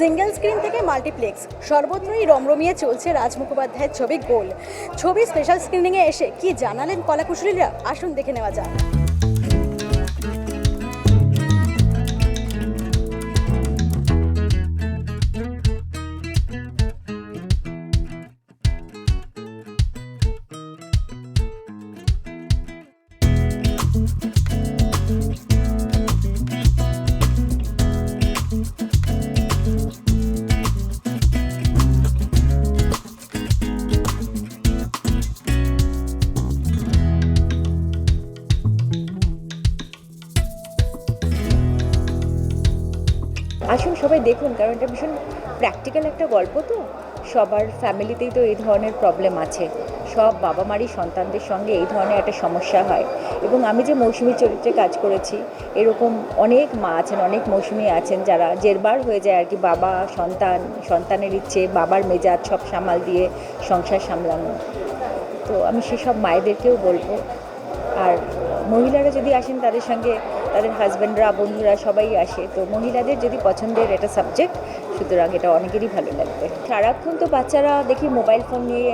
Single screen থেকে multiplex, সর্বত্রই রমরমিয়ে চলছে রাজ মুখোপাধ্যায়ের ছবি গোল। ছবি স্পেশাল স্ক্রিনিংয়ে এসে কি জানালেন কলাকুশলীরা? আসুন দেখে নেওয়া যাক। সবাই দেখুন, কারণ এটা ভীষণ প্র্যাকটিক্যাল একটা গল্প তো। সবার ফ্যামিলিতেই তো এই ধরনের প্রবলেম আছে। সব বাবা মারই সন্তানদের সঙ্গে এই ধরনের একটা সমস্যা হয়। এবং আমি যে মৌসুমি চরিত্রে কাজ করেছি, এরকম অনেক মা আছেন, অনেক মৌসুমি আছেন যারা জেরবার হয়ে যায় আর কি বাবা, সন্তান, সন্তানের ইচ্ছে, বাবার মেজাজ সব সামাল দিয়ে সংসার সামলানো। তো আমি সেসব মায়েদেরকেও বলব। আর মহিলারা যদি আসেন তাদের সঙ্গে তাদের হাজব্যান্ডরা বন্ধুরা সবাই আসে। তো মহিলাদের যদি পছন্দের এটা সাবজেক্ট সুতরাং এটা অনেকেরই ভালো লাগবে। সারাক্ষণ তো বাচ্চারা দেখি মোবাইল ফোন নিয়ে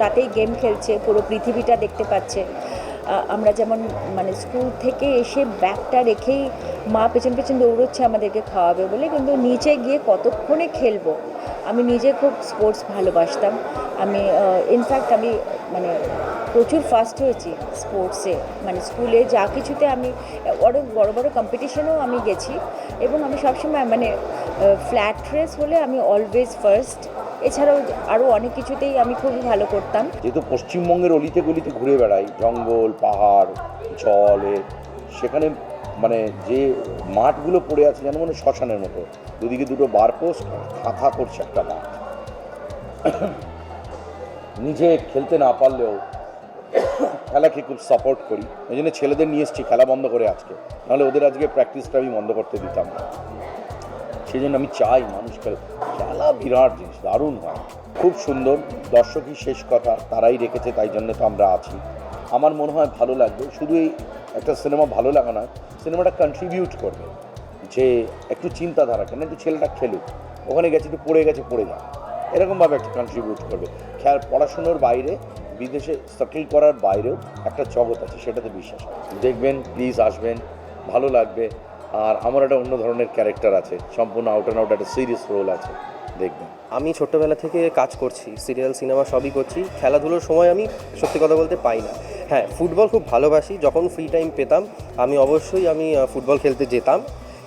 তাতেই গেম খেলছে, পুরো পৃথিবীটা দেখতে পাচ্ছে। আমরা যেমন মানে স্কুল থেকে এসে ব্যাগটা রেখেই মা পেছন পেছন দৌড়চ্ছে আমাদেরকে খাওয়াবে বলে, কিন্তু নিচে গিয়ে কতক্ষণে খেলব? আমি নিজে খুব স্পোর্টস ভালোবাসতাম। আমি ইনফ্যাক্ট আমি মানে প্রচুর ফার্স্ট হয়েছি স্পোর্টসে মানে স্কুলে যা কিছুতে আমি অনেক বড় বড় কম্পিটিশনেও আমি গেছি এবং আমি সবসময় মানে ফ্ল্যাট রেস হলে আমি অলওয়েজ ফার্স্ট এছাড়াও আরও অনেক কিছুতেই আমি খুবই ভালো করতাম। যেহেতু পশ্চিমবঙ্গের অলিতে গলিতে ঘুরে বেড়াই, জঙ্গল, পাহাড়, জলে সেখানে মানে যে মাঠগুলো পড়ে আছে যেন মনে শ্মশানের মতো। দুদিকে দুটো বার পোস্ট ফাঁকা করছে একটা মাঠ। নিজে খেলতে না পারলেও খেলাকে খুব সাপোর্ট করি। ওই জন্য ছেলেদের নিয়ে এসেছি, খেলা বন্ধ করে আজকে। নাহলে ওদের আজকে প্র্যাকটিসটা আমি বন্ধ করতে দিতাম না। সেই জন্য আমি চাই মানুষ খেলে খেলা বিরাট জিনিস, দারুণ হয়। খুব সুন্দর, দর্শকই শেষ কথা, তারাই রেখেছে, তাই জন্য তো আমরা আছি। আমার মনে হয় ভালো লাগবে, শুধু এই একটা সিনেমা ভালো লাগা নয়, সিনেমাটা কন্ট্রিবিউট করবে। যে একটু চিন্তাধারা কেন, একটু ছেলেটা খেলুক। ওখানে গেছে, একটু পড়ে গেছে, পড়ে যা এরকমভাবে একটা কন্ট্রিবিউট করবে। খেয়াল পড়াশুনোর বাইরে বিদেশে সেটেল করার বাইরেও একটা জগৎ আছে, সেটাতে বিশ্বাস দেখবেন প্লিজ আসবেন, ভালো লাগবে। আর আমার একটা অন্য ধরনের ক্যারেক্টার আছে, সম্পূর্ণ আউট অ্যান্ড আউট একটা সিরিয়াস রোল আছে, দেখবেন। আমি ছোট্টবেলা থেকে কাজ করছি সিরিয়াল সিনেমা সবই করছি। খেলাধুলোর সময় আমি সত্যি কথা বলতে পাই না। হ্যাঁ ফুটবল খুব ভালোবাসি, যখন ফ্রি টাইম পেতাম, আমি অবশ্যই আমি ফুটবল খেলতে যেতাম।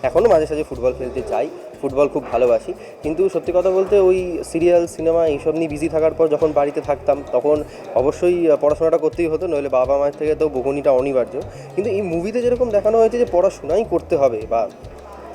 এখনও মাঝে সাঝে ফুটবল খেলতে যাই। ফুটবল খুব ভালোবাসি। কিন্তু সত্যি কথা বলতে ওই সিরিয়াল, সিনেমা এইসব নিয়ে বিজি থাকার পর যখন বাড়িতে থাকতাম, তখন অবশ্যই পড়াশোনাটা করতেই হতো, নইলে বাবা মায়ের থেকে তো বকুনিটা অনিবার্য। কিন্তু এই মুভিতে যেরকম দেখানো হয়েছে যে পড়াশোনাই করতে হবে বা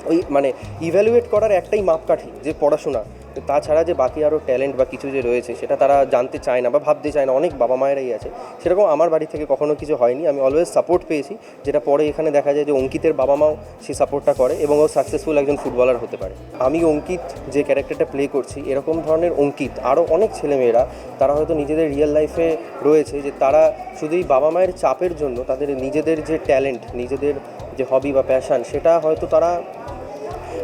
ওই মানে ইভ্যালুয়েট করার একটাই মাপকাঠি যে পড়াশোনা। তাছাড়া যে বাকি আরও ট্যালেন্ট বা কিছু যে রয়েছে, সেটা তারা জানতে চায় না বা ভাবতে চায় না, অনেক বাবা মায়েরাই আছে। সেরকম আমার বাড়ি থেকে কখনো কিছু হয়নি। আমি অলওয়েজ সাপোর্ট পেয়েছি। যেটা পরে এখানে দেখা যায় যে অঙ্কিতের বাবা মাও সেই সাপোর্টটা করে এবং ও সাকসেসফুল একজন ফুটবলার হতে পারে। আমি অঙ্কিত যে ক্যারেক্টারটা প্লে করছি, এরকম ধরনের অঙ্কিত আরও অনেক ছেলেমেয়েরা, তারা হয়তো নিজেদের রিয়েল লাইফে রয়েছে যে তারা শুধু এই বাবা মায়ের চাপের জন্য তাদের নিজেদের যে ট্যালেন্ট নিজেদের যে হবি বা প্যাশান সেটা হয়তো তারা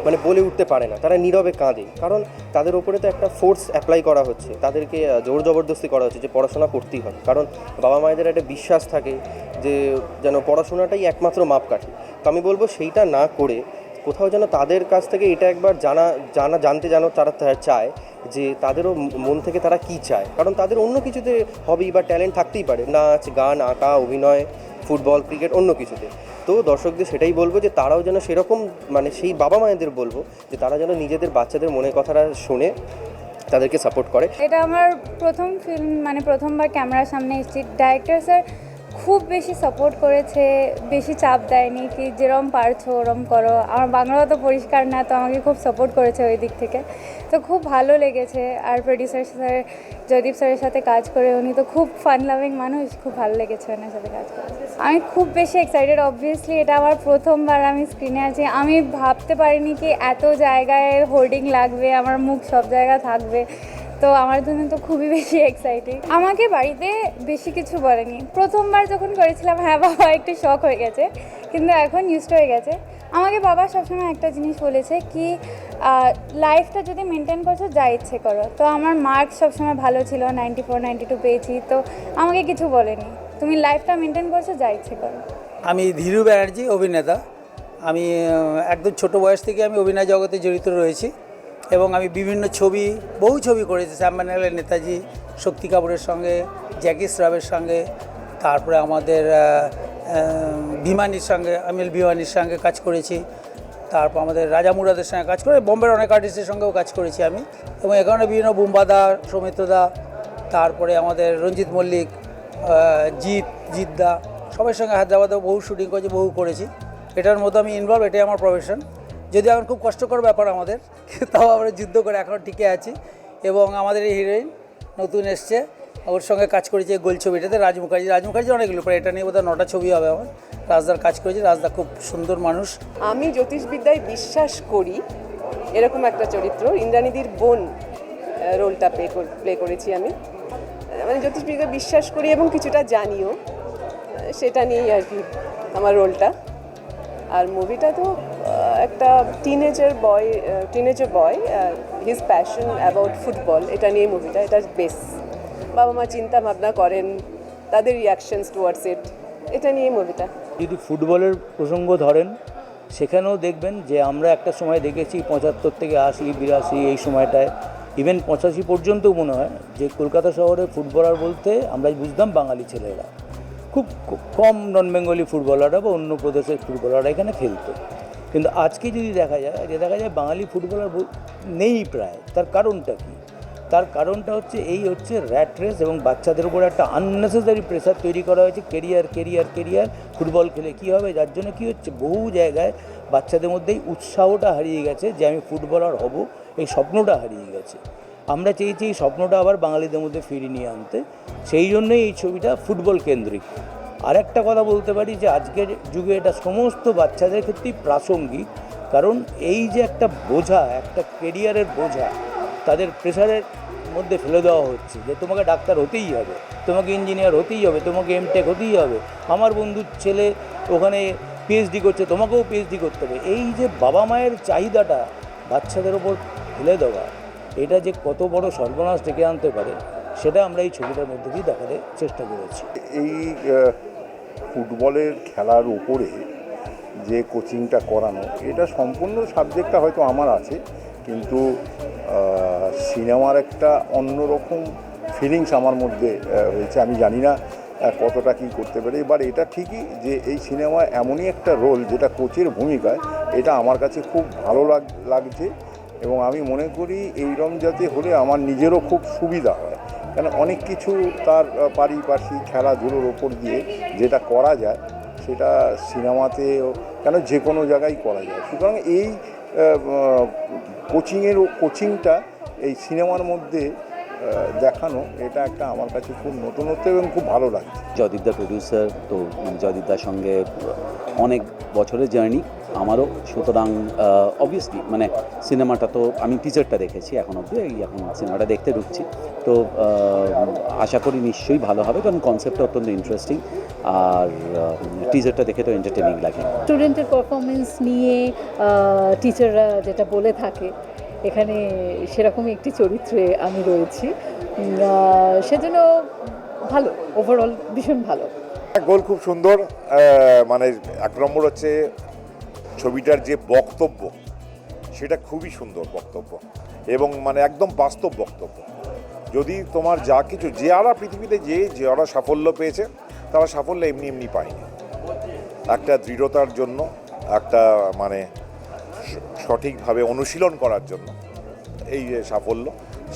মানে বলে উঠতে পারে না, তারা নীরবে কাঁদে। কারণ তাদের ওপরে তো একটা ফোর্স অ্যাপ্লাই করা হচ্ছে, তাদেরকে জোর জবরদস্তি করা হচ্ছে যে পড়াশোনা করতেই হবে। কারণ বাবা মায়েদের একটা বিশ্বাস থাকে যে যেন পড়াশোনাটাই একমাত্র মাপকাঠি। তো আমি বলব সেইটা না করে কোথাও যেন তাদের কাছ থেকে এটা একবার জানা জানা, জানতে যেন তারা চায় যে তাদেরও মন থেকে তারা কি চায়। কারণ তাদের অন্য কিছুতে হবি বা ট্যালেন্ট থাকতেই পারে। নাচ, গান, আঁকা, অভিনয়, ফুটবল, ক্রিকেট, অন্য কিছুতে। তো দর্শকদের সেটাই বলব যে তারাও যেন সেরকম মানে সেই বাবা মায়েদের বলব যে তারা যেন নিজেদের বাচ্চাদের মনের কথাটা শুনে তাদেরকে সাপোর্ট করে। এটা আমার প্রথম ফিল্ম মানে প্রথমবার ক্যামেরার সামনে এসেছি। ডাইরেক্টর স্যার খুব বেশি সাপোর্ট করেছে, বেশি চাপ দেয়নি কি যেরম পারছ ওরম করো। আমার বাংলাও তো পরিষ্কার না, তো আমাকে খুব সাপোর্ট করেছে ওই দিক থেকে। তো খুব ভালো লেগেছে আর প্রডিউসার স্যার, জয়দীপ স্যারের সাথে কাজ করে উনি তো খুব ফান লাভিং মানুষ, খুব ভালো লেগেছে ওনার সাথে কাজ করে। আমি খুব বেশি এক্সাইটেড অবভিয়াসলি এটা আমার প্রথমবার আমি স্ক্রিনে আছি। আমি ভাবতে পারিনি কি এত জায়গায় হোর্ডিং লাগবে, আমার মুখ সব জায়গা থাকবে। তো আমার জন্য তো খুবই বেশি এক্সাইটিং আমাকে বাড়িতে বেশি কিছু বলেনি। প্রথমবার যখন করেছিলাম হ্যাঁ বাবা, একটু শখ হয়ে গেছে। কিন্তু এখন ইউজড হয়ে গেছে। আমাকে বাবা সবসময় একটা জিনিস বলেছে কি লাইফটা যদি মেনটেন করছ, যা ইচ্ছে করো। তো আমার মার্কস সবসময় ভালো ছিল নাইনটি ফোর নাইনটি টু পেয়েছি। তো আমাকে কিছু বলেনি। তুমি লাইফটা মেনটেন করছ, যা ইচ্ছে করো। আমি ধীরু ব্যানার্জি, অভিনেতা। আমি একদম ছোট বয়স থেকে আমি অভিনয় জগতে জড়িত রয়েছি। এবং আমি বিভিন্ন ছবি, বহু ছবি করেছি শ্যামবানালের নেতাজি, শক্তি কাপুরের সঙ্গে, জ্যাকি শ্রফের সঙ্গে, তারপরে আমাদের ভিমানির সঙ্গে, আমিল ভিমানির সঙ্গে কাজ করেছি, তারপর আমাদের রাজা মুরাদের সঙ্গে কাজ করে, বোম্বের অনেক আর্টিস্টের সঙ্গেও কাজ করেছি আমি, এবং এ কারণে বিভিন্ন বুম্বাদা সৌমিত্রদা তারপরে আমাদের রঞ্জিত মল্লিক জিৎ জিদ্দা সবার সঙ্গে হায়দ্রাবাদেও বহু শুটিং করেছি, বহু করেছি। এটার মধ্যে আমি ইনভলভ এটাই আমার প্রফেশন যদি এখন খুব কষ্টকর ব্যাপার আমাদের, তাও আমরা যুদ্ধ করে এখন টিকে আছি। এবং আমাদের এই হিরোইন নতুন এসছে, ওর সঙ্গে কাজ করেছি গোল ছবিটাতে রাজ মুখার্জি রাজ মুখার্জি অনেকগুলো পরে এটা নিয়ে বোধহয় নটা ছবি হবে আমার। রাজদার কাজ করেছি, রাজদা খুব সুন্দর মানুষ। আমি জ্যোতিষবিদ্যায় বিশ্বাস করি, এরকম একটা চরিত্র, ইন্দ্রাণীদির বোন রোলটা প্লে প্লে করেছি আমি। মানে জ্যোতিষবিদ্যায় বিশ্বাস করি এবং কিছুটা জানিও সেটা নিয়েই আর কি আমার রোলটা। আর মুভিটা তো একটা teenager boy teenager boy his passion about football এটা নিয়ে মুভিটা এটা বেস বাবা মা চিন্তা ভাবনা করেন, তাদের রিয়াকশনস টুয়ার্ডস ইট এটা নিয়ে মুভিটা যদি ফুটবলের প্রসঙ্গ ধরেন, সেখানেও দেখবেন যে আমরা একটা সময় দেখেছি পঁচাত্তর থেকে আশি, বিরাশি, এই সময়টায়। ইভেন পঁচাশি পর্যন্তও মনে হয় যে কলকাতা শহরে ফুটবলার বলতে আমরা বুঝতাম বাঙালি ছেলেরা। খুব কম নন বেঙ্গলি ফুটবলাররা বা অন্য প্রদেশের ফুটবলাররা এখানে খেলতো। কিন্তু আজকে যদি দেখা যায়, যে দেখা যায় বাঙালি ফুটবলার বল- নেই প্রায়, তার কারণটা কী? তার কারণটা হচ্ছে, এই হচ্ছে র্যাট রেস এবং বাচ্চাদের উপর একটা আননেসেসারি প্রেশার তৈরি করা হয়েছে কেরিয়ার কেরিয়ার কেরিয়ার ফুটবল খেলে কী হবে? যার জন্য কী হচ্ছে, বহু জায়গায় বাচ্চাদের মধ্যেই উৎসাহটা হারিয়ে গেছে যে আমি ফুটবলার হব, এই স্বপ্নটা হারিয়ে গেছে। আমরা চেয়েছি এই স্বপ্নটা আবার বাঙালিদের মধ্যে ফিরিয়ে নিয়ে আনতে, সেই জন্যই এই ছবিটা ফুটবল কেন্দ্রিক। আর একটা কথা বলতে পারি যে আজকের যুগে এটা সমস্ত বাচ্চাদের ক্ষেত্রেই প্রাসঙ্গিক, কারণ এই যে একটা বোঝা, একটা কেরিয়ারের বোঝা, তাদের প্রেশারের মধ্যে ফেলে দেওয়া হচ্ছে যে তোমাকে ডাক্তার হতেই হবে, তোমাকে ইঞ্জিনিয়ার হতেই হবে, তোমাকে এমটেক হতেই হবে, আমার বন্ধুর ছেলে ওখানে পিএইচডি করছে, তোমাকেও পিএইচডি করতে হবে। এই যে বাবা মায়ের চাহিদাটা বাচ্চাদের ওপর ফেলে দেওয়া, এটা যে কত বড় সর্বনাশ ডেকে আনতে পারে, সেটা আমরা এই ছবিটার মধ্যে দিয়ে দেখাতে চেষ্টা করেছি। এই ফুটবলের খেলার উপরে যে কোচিংটা করানো, এটা সম্পূর্ণ সাবজেক্টটা হয়তো আমার আছে, কিন্তু সিনেমার একটা অন্যরকম ফিলিংস আমার মধ্যে হয়েছে। আমি জানি না কতটা কী করতে পারে এবার এটা ঠিকই যে এই সিনেমা এমনই একটা রোল যেটা কোচের ভূমিকায়, এটা আমার কাছে খুব ভালো লাগ, লাগছে এবং আমি মনে করি এইরম যাতে হলে আমার নিজেরও খুব সুবিধা হয়। কেন অনেক কিছু তার পারিপার্শ্বিক খেলাধুলোর ওপর দিয়ে যেটা করা যায়, সেটা সিনেমাতেও কেন যে কোনো জায়গায় করা যায়। সুতরাং এই কোচিংয়ের কোচিংটা এই সিনেমার মধ্যে দেখানো এটা একটা আমার কাছে খুব নতুনত্ব এবং খুব ভালো লাগছে। জয়দীপদা প্রডিউসার তো জয়দীপদার সঙ্গে অনেক বছরের জার্নি আমারও। সুতরাং অবভিয়াসলি মানে সিনেমাটা তো আমি টিচারটা দেখেছি এখন অবধি এই এখন সিনেমাটা দেখতে ঢুকছি। তো আশা করি নিশ্চয়ই ভালো হবে কারণ কনসেপ্টটা অত্যন্ত ইন্টারেস্টিং আর টিচারটা দেখে তো এন্টারটেনিং লাগে। স্টুডেন্টের পারফরমেন্স নিয়ে টিচাররা যেটা বলে থাকে এখানে সেরকমই একটি চরিত্রে আমি রয়েছি। সেজন্য ভালো ওভারঅল ভীষণ ভালো। গোল খুব সুন্দর মানে এক নম্বর হচ্ছে ছবিটার যে বক্তব্য, সেটা খুবই সুন্দর বক্তব্য এবং মানে একদম বাস্তব বক্তব্য। যদি তোমার যা কিছু যে আরা পৃথিবীতে যে, যারা সাফল্য পেয়েছে, তারা সাফল্য এমনি এমনি পায়নি। একটা দৃঢ়তার জন্য, একটা মানে সঠিকভাবে অনুশীলন করার জন্য এই যে সাফল্য,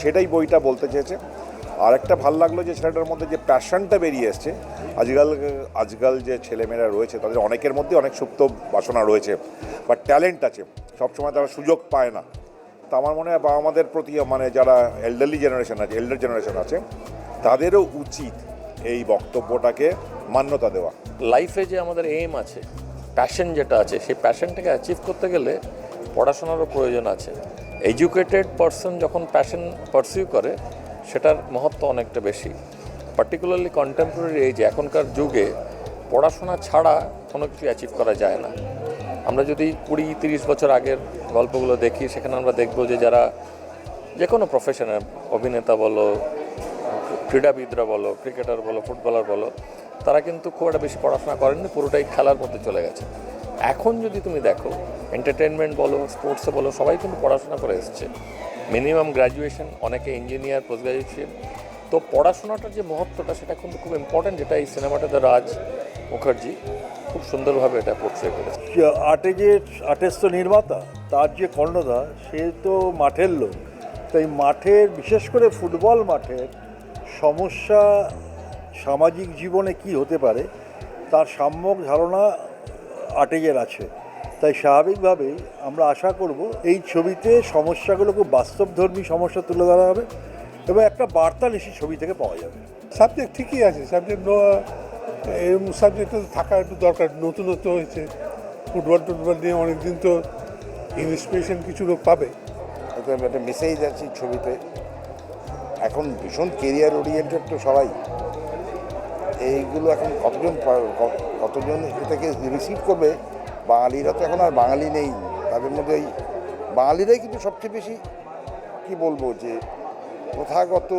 সেটাই বইটা বলতে চেয়েছে। আর একটা ভালো লাগল যে ছেলেটার মধ্যে যে প্যাশনটা বেরিয়ে এসছে, আজকাল আজকাল যে ছেলেমেয়েরা রয়েছে, তাদের অনেকের মধ্যে অনেক সুপ্ত বাসনা রয়েছে বা ট্যালেন্ট আছে, সবসময় তারা সুযোগ পায় না। তা আমার মনে হয় বা আমাদের প্রতি মানে যারা এল্ডারলি জেনারেশন আছে এল্ডার জেনারেশন আছে, তাদেরও উচিত এই বক্তব্যটাকে মান্যতা দেওয়া। লাইফে যে আমাদের এইম আছে প্যাশন যেটা আছে, সেই প্যাশনটাকে অ্যাচিভ করতে গেলে পড়াশোনারও প্রয়োজন আছে। এডুকেটেড পারসন যখন প্যাশন পারসিউ করে, সেটার মহত্ব অনেকটা বেশি। পার্টিকুলারলি কন্টেম্পোরারি এই যে এখনকার যুগে পড়াশোনা ছাড়া কোনো কিছু অ্যাচিভ করা যায় না। আমরা যদি কুড়ি, তিরিশ বছর আগের গল্পগুলো দেখি, সেখানে আমরা দেখব যে যারা যে কোনো প্রফেশনের অভিনেতা বলো, ক্রীড়াবিদরা বলো ক্রিকেটার বলো ফুটবলার বলো, তারা কিন্তু খুব একটা বেশি পড়াশোনা করেননি, পুরোটাই খেলার মধ্যে চলে গেছে। এখন যদি তুমি দেখো এন্টারটেনমেন্ট বলো স্পোর্টসে বলো, সবাই কিন্তু পড়াশোনা করে এসছে। মিনিমাম গ্র্যাজুয়েশন অনেকে ইঞ্জিনিয়ার পোস্ট গ্র্যাজুয়েশন তো পড়াশোনাটার যে মহত্বটা, সেটা কিন্তু খুব ইম্পর্ট্যান্ট যেটা এই সিনেমাটাতে রাজ মুখার্জি খুব সুন্দরভাবে এটা পোর্ট্রে করেছে। আর্টেজের আর্টিস্ট তো নির্মাতা, তার যে কর্ণধার, সে তো মাঠের লোক। তাই মাঠের, বিশেষ করে ফুটবল মাঠের, সমস্যা সামাজিক জীবনে কি হতে পারে, তার সাম্যক ধারণা আর্টেজের আছে। তাই স্বাভাবিকভাবেই আমরা আশা করব এই ছবিতে সমস্যাগুলো খুব বাস্তবধর্মী সমস্যা তুলে ধরা হবে এবং একটা বার্তা নিশ্চয়ই ছবি থেকে পাওয়া যাবে। সাবজেক্ট ঠিকই আছে। সাবজেক্ট এরকম সাবজেক্ট থাকা একটু দরকার। নতুনত্ব হয়েছে। ফুটবল টুটবল নিয়ে অনেকদিন তো ইন্সপিরেশন কিছু লোক পাবে। একটা মেসেজ আছে ছবিতে। এখন ভীষণ কেরিয়ার ওরিয়েন্টেড তো সবাই। এইগুলো এখন কতজন কতজন এটাকে রিসিভ করবে? বাঙালিরা তো এখন আর বাঙালি নেই। তাদের মধ্যে এই বাঙালিরাই কিন্তু সবচেয়ে বেশি কি বলব যে প্রথাগত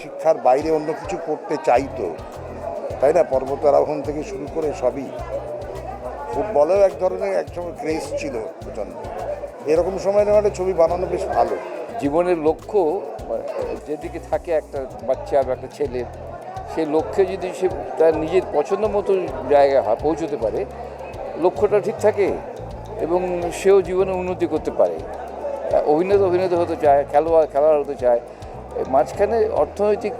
শিক্ষার বাইরে অন্য কিছু করতে চাইতো তাই না? পর্বতারোহণ থেকে শুরু করে সবই। ফুটবলেও এক ধরনের একসময় ক্রেজ ছিল প্রচণ্ড। এরকম সময় নেওয়া ছবি বানানো বেশ ভালো। জীবনের লক্ষ্য যেদিকে থাকে একটা বাচ্চা বা একটা ছেলে সেই লক্ষ্যে যদি সে তার নিজের পছন্দ মতো জায়গায় হয় পৌঁছতে পারে, লক্ষ্যটা ঠিক থাকে এবং সেও জীবনে উন্নতি করতে পারে। অভিনেতা অভিনেতা হতে চায় খেলোয়াড় খেলোয়াড় হতে চায় মাঝখানে অর্থনৈতিক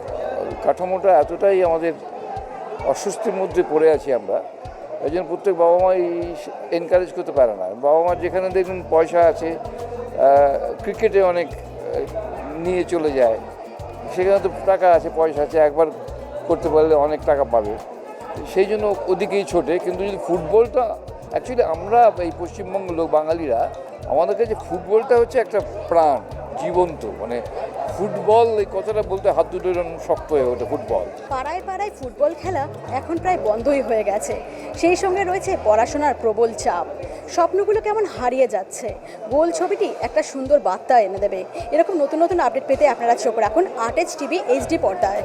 কাঠামোটা এতটাই আমাদের অস্বস্তির মধ্যে পড়ে আছি আমরা এই জন্য প্রত্যেক বাবা মাই এনকারেজ করতে পারে না। বাবা মার যেখানে দেখুন পয়সা আছে ক্রিকেটে অনেক নিয়ে চলে যায়, সেখানে তো টাকা আছে, পয়সা আছে, একবার করতে পারলে অনেক টাকা পাবে। সেই জন্য ওদিকেই ছোটে, কিন্তু যদি ফুটবলটা অ্যাকচুয়ালি আমরা এই পশ্চিমবঙ্গ লোক, বাঙালিরা, আমাদের কাছে ফুটবলটা হচ্ছে একটা প্রাণ, জীবন্ত। মানে ফুটবল, এই কথাটা বলতে হাত দুটো শক্ত হয়ে ওঠে ফুটবল। পাড়ায় পাড়ায় ফুটবল খেলা এখন প্রায় বন্ধই হয়ে গেছে। সেই সঙ্গে রয়েছে পড়াশোনার প্রবল চাপ। স্বপ্নগুলো কেমন হারিয়ে যাচ্ছে? গোল ছবিটি একটা সুন্দর বার্তা এনে দেবে। এরকম নতুন নতুন আপডেট পেতে আপনারা চোখ রাখুন আর্টেজ টিভি এইচডি পর্দায়।